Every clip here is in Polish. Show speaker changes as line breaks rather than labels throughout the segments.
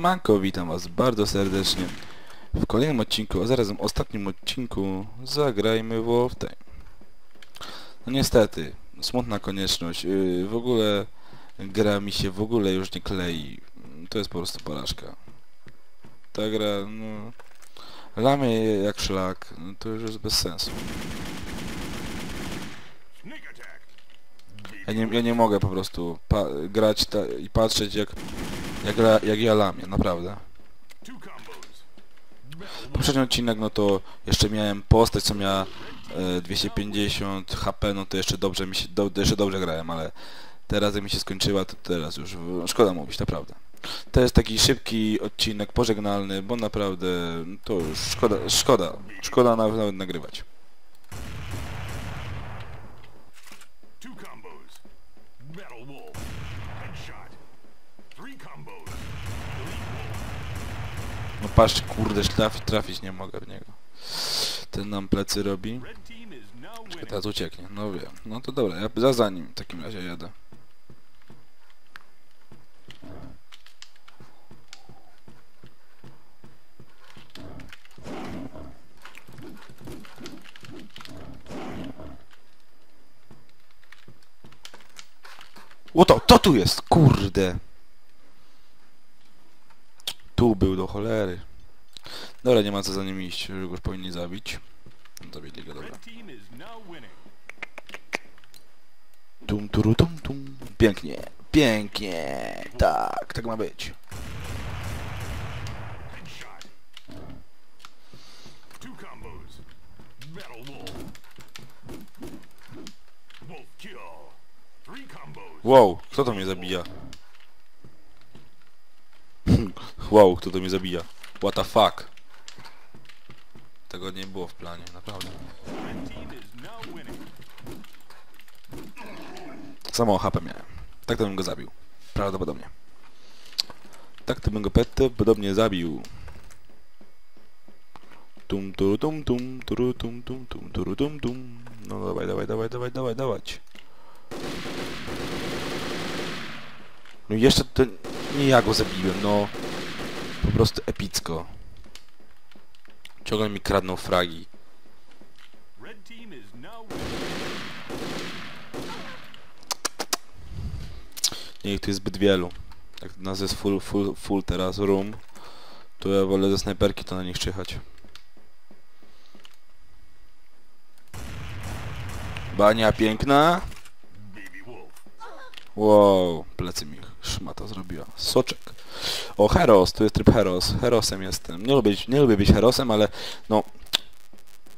Siemanko, witam was bardzo serdecznie w kolejnym odcinku, a zarazem ostatnim odcinku zagrajmy w Wolf Time. No niestety, smutna konieczność, yy, w ogóle gra mi się w ogóle już nie klei, to jest po prostu porażka. Ta gra, no, lamy jak szlak, no, to już jest bez sensu. Ja nie, ja nie mogę po prostu grać i patrzeć jak, jak, jak ja lamię, naprawdę. Poprzedni odcinek, no to jeszcze miałem postać, co miała e, 250 HP, no to jeszcze dobrze mi się, do, jeszcze dobrze grałem, ale teraz jak mi się skończyła, to teraz już szkoda mówić, naprawdę. To jest taki szybki odcinek pożegnalny, bo naprawdę to już szkoda, szkoda, szkoda nawet, nawet nagrywać. No patrz, kurde, trafić, trafić nie mogę w niego. Ten nam plecy robi.
Winning.
Teraz ucieknie, no wiem. No to dobra, ja za, za nim w takim razie jadę. O to, to tu jest, kurde. Tu był do cholery. Dobra, nie ma co za nim iść, już powinni zabić. Zabili go, dobra. Tum turu tum tum. Pięknie, pięknie. Tak, tak ma być. Wow, kto to mnie zabija? Wow, kto to mnie zabija? What the fuck? Tego nie było w planie, naprawdę.
Winning.
Samo HP miałem. Tak to bym go zabił. Prawdopodobnie. Tak to bym go prawdopodobnie zabił. Tum turu tum tum turu tum tum tum turu tum tum. No dawaj, dawaj, dawaj, dawaj, dawaj, dawać. No jeszcze to nie ja go zabiłem, no. Po prostu epicko. Ciągle mi kradną fragi. Nie, tu jest zbyt wielu. Jak nas jest full, full, full teraz room, to ja wolę ze snajperki to na nich czyhać. Bania piękna. Wow, plecy mi szmata zrobiła. Soczek. O, Heros, tu jest tryb Heros. Herosem jestem. Nie lubię, nie lubię być Herosem, ale no...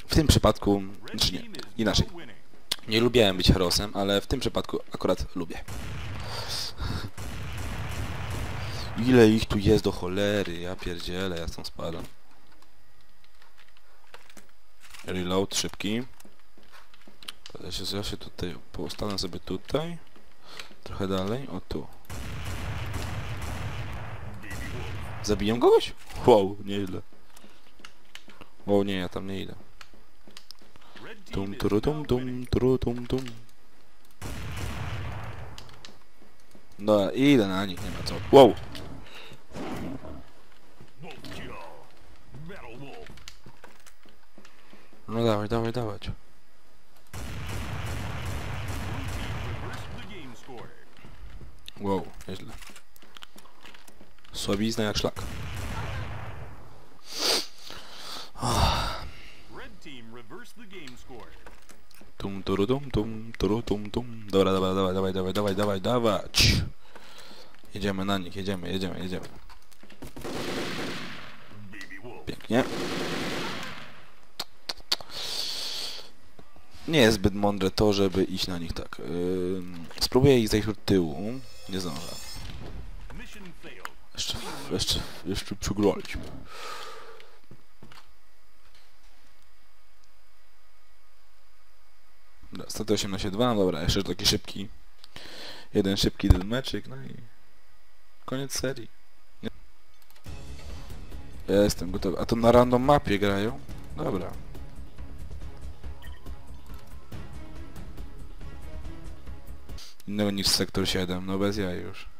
W tym przypadku... Znaczy nie, inaczej. Nie lubiałem być Herosem, ale w tym przypadku akurat lubię. Ile ich tu jest do cholery, ja pierdzielę, ja stąd spadam. Reload szybki. Ja ja się tutaj postanę sobie tutaj. Trochę dalej, o tu. Zabiję kogoś? Wow, nieźle. Wow, nie, ja tam nie idę. Tum
is
turu tum tum turu tum tum. No idę na nich, nie ma co. Wow! No dawaj, dawaj,
score.
Wow, nieźle. Słabizna jak szlak. Tum turu tum tum turu tum tum. Dobra, dobra, dawaj, dawaj, dawaj, dawaj, dawaj, dawać. Jedziemy na nich, jedziemy, jedziemy, jedziemy. Pięknie. Nie jest zbyt mądre to, żeby iść na nich tak. Ym, spróbuję ich zejść od tyłu. Nie zdążę. Jeszcze, jeszcze, przegraliśmy. Dobra, 118 dobra, jeszcze taki szybki. Jeden szybki jeden meczyk, no i koniec serii. Ja jestem gotowy. A to na random mapie grają? Dobra. Innego niż sektor 7, no bez jaj już.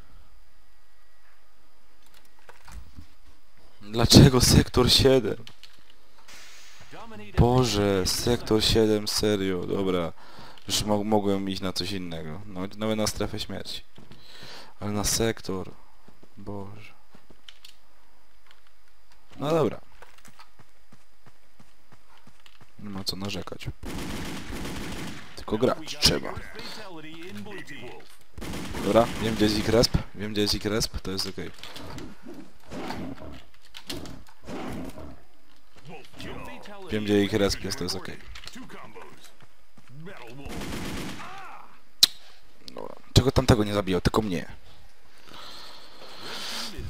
Dlaczego sektor 7?
Dominated
Boże, sektor 7, serio, dobra. Już mo mogłem iść na coś innego. No, nawet na strefę śmierci. Ale na sektor. Boże. No dobra. Nie ma co narzekać. Tylko grać trzeba. Dobra, wiem gdzie jest ich resp. Wiem gdzie jest ich resp, to jest okej.
Fatality
Wiem gdzie ich resp jest, to jest
Wolf.
Dobra. Czego tamtego nie zabijał, tylko mnie.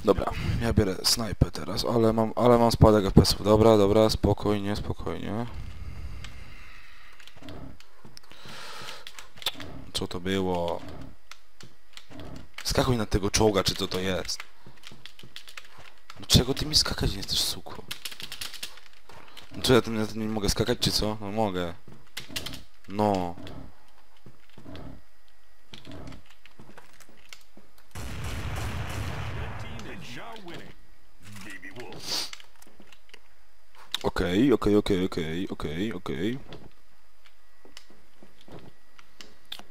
Dobra, ja biorę snajpę teraz, ale mam, ale mam spadek FPS-ów. Dobra, dobra, spokojnie, spokojnie. Co to było? Skakuj na tego czołga, czy co to jest? No czego ty mi skakać nie chcesz, suko? Czy ja tym, ja tym nie mogę skakać, czy co? No mogę. No. Okej, okej, okej, okej, okej, okej.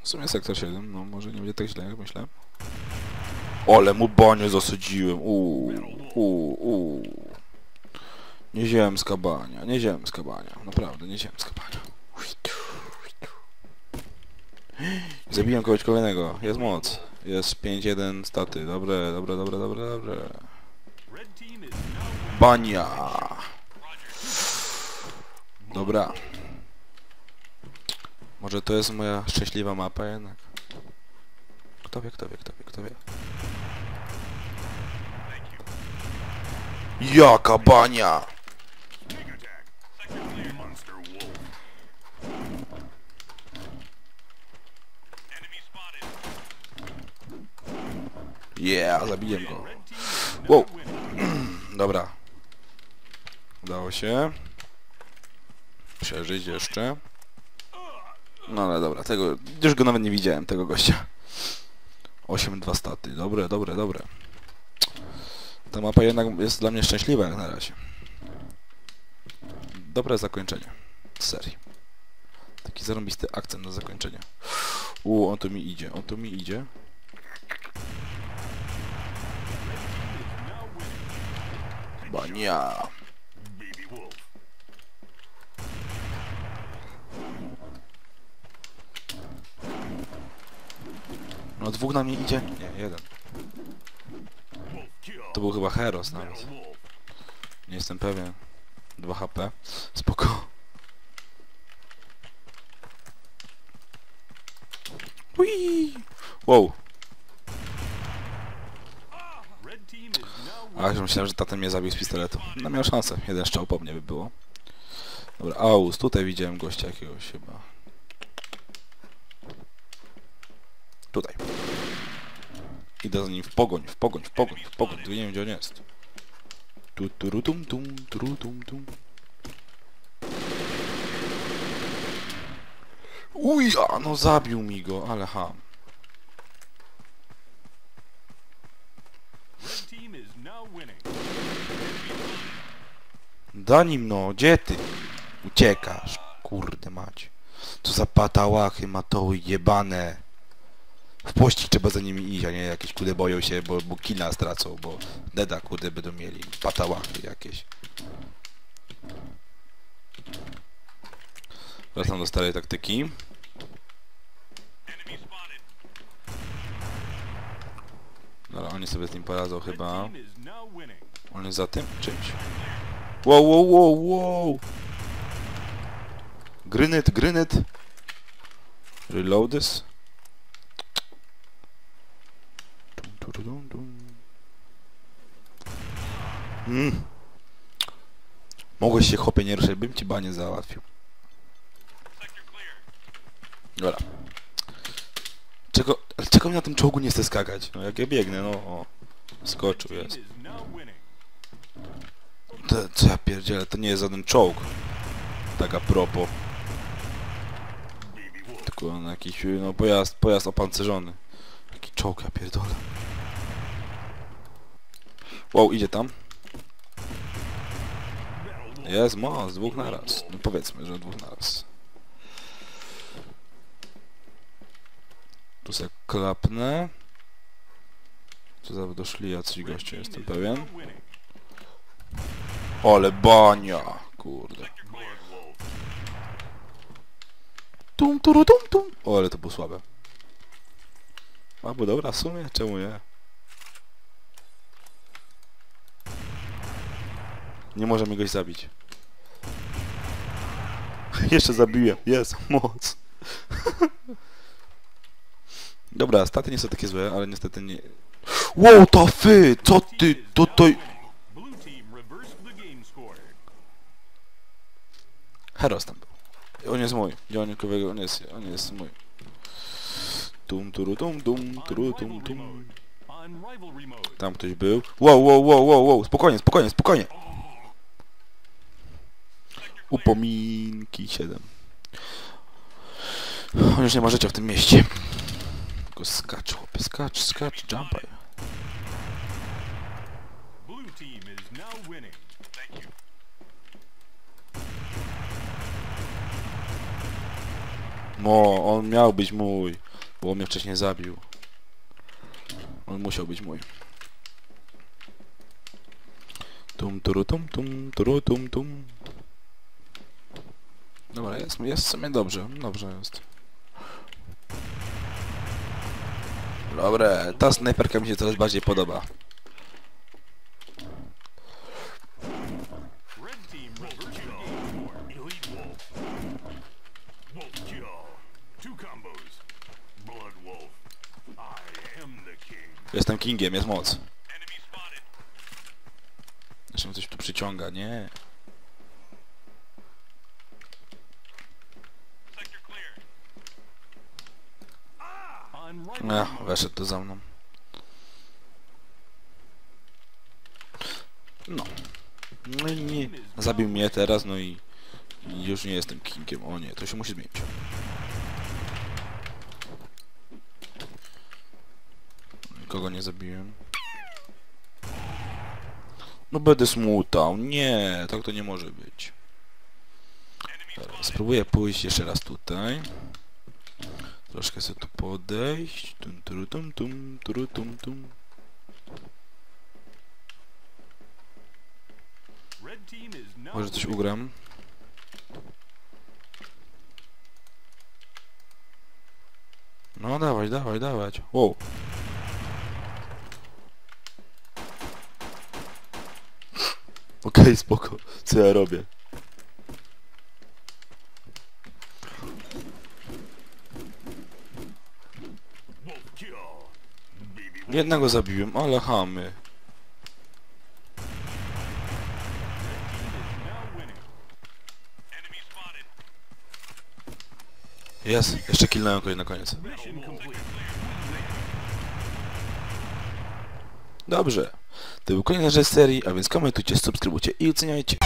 W sumie sektor 7, no może nie będzie tak źle jak myślę. Ole mu banię zasadziłem, uuu, uuu, uuu. Nieziemska bania, nieziemska bania, naprawdę nieziemska bania. Zabiłem kogoś kolejnego, jest moc. Jest 5-1 staty, dobre, dobre, dobre, dobre, dobre. Bania! Dobra. Może to jest moja szczęśliwa mapa jednak. Kto wie, kto wie, kto wie, kto wie. Jaka bania! Yeah, zabiję go. Wow. Dobra. Udało się. Przeżyć jeszcze. No ale dobra, tego... Już go nawet nie widziałem, tego gościa. 8-2 staty. Dobre, dobre, dobre. Ta mapa jednak jest dla mnie szczęśliwa jak na razie. Dobre zakończenie serii. Taki zarąbisty akcent na zakończenie. U, on tu mi idzie, on tu mi idzie.
Wolf.
No dwóch na mnie idzie? Nie, jeden. To był chyba Heros nawet. Nie jestem pewien. 2 HP. Spoko. Ui! Wow. A
winning.
już myślałem, że tatem mnie zabił z pistoletu. No miał szansę. Jeden strzał po mnie by było. Dobra, Aus. Tutaj widziałem gościa jakiegoś chyba. Tutaj. Idę za nim w pogoń, w pogoń, w pogoń, w pogoń. Tu nie wiem gdzie on jest. Tu, tu, tum, tum, tu, tum, tum. Uja, no zabił mi go, ale ham. Da nim no, gdzie ty? Uciekasz, kurde mać. Co za patałachy, matoły jebane. W pościg trzeba za nimi iść, a nie jakieś kudy boją się, bo, bo killa stracą, bo deda kudy będą mieli. Patałachy jakieś. Wracam do starej taktyki. Dobra, oni sobie z nim poradzą chyba. On jest za tym czymś. Wow, wow, wow, wow! Grynet, grynet! Reload this. Mm. Mogłeś się chłopie nie ruszyć, bym ci banie załatwił. Dobra. Czego, czego mi na tym czołgu nie chce skakać? No jak ja biegnę, no o. Skoczył jest. To, co ja pierdzielę, to nie jest żaden czołg. Tak a propos. Tylko on jakiś, no pojazd, pojazd opancerzony. Jaki czołg, ja pierdolę. Wow, idzie tam. Jest moc, dwóch naraz. No powiedzmy, że dwóch naraz. Tu se klapnę. Co za doszli jacyś goście, jestem pewien. Ale bania! Kurde. Tum, turu, tum, tum. O, ale to było słabe. A, bo dobra, w sumie, czemu nie? Nie może mi goś zabić. Jeszcze zabiłem. Jest, moc. Dobra, staty nie są takie złe, ale niestety nie... Wow, to fy! Co ty? To to... Heros tam był. On jest mój. Dzionikowego, on jest, on jest mój. Tum, turu, tum,
On
turu, tum, tum.
On.
Tam ktoś był. Wow, wow, wow, wow, wow. Spokojnie, spokojnie, spokojnie. Upominki 7. On już nie ma życia w tym mieście. Tylko skacz, chłopie, skacz, skacz, jumpaj. No, on miał być mój. Bo on mnie wcześniej zabił. On musiał być mój. Tum, turu, tum, tum, turu, tum, tum. Dobra, jest, jest w sumie dobrze, dobrze jest. Dobre, ta snajperka mi się coraz bardziej podoba. Jestem kingiem, jest moc. Jeszcze mnie coś tu przyciąga, nie.
Mode.
weszedł to za mną. No. No i nie. Zabił mnie teraz, no i już nie jestem kingiem. O nie, to się musi zmienić. Nikogo nie zabiłem. No będę smutał. Nie, tak to nie może być. Spróbuję pójść jeszcze raz tutaj. Troszkę sobie tu podejść. Tum, turu, tum, tum, turu, tum, tum. Może coś ugram. No dawaj, dawaj, dawać. Wow. Okej, spoko. Co ja robię? Jednego zabiłem, ale chamy. Jest, jeszcze killnąłem kogoś na koniec. Dobrze. To był koniec naszej serii, a więc komentujcie, subskrybujcie i oceniajcie.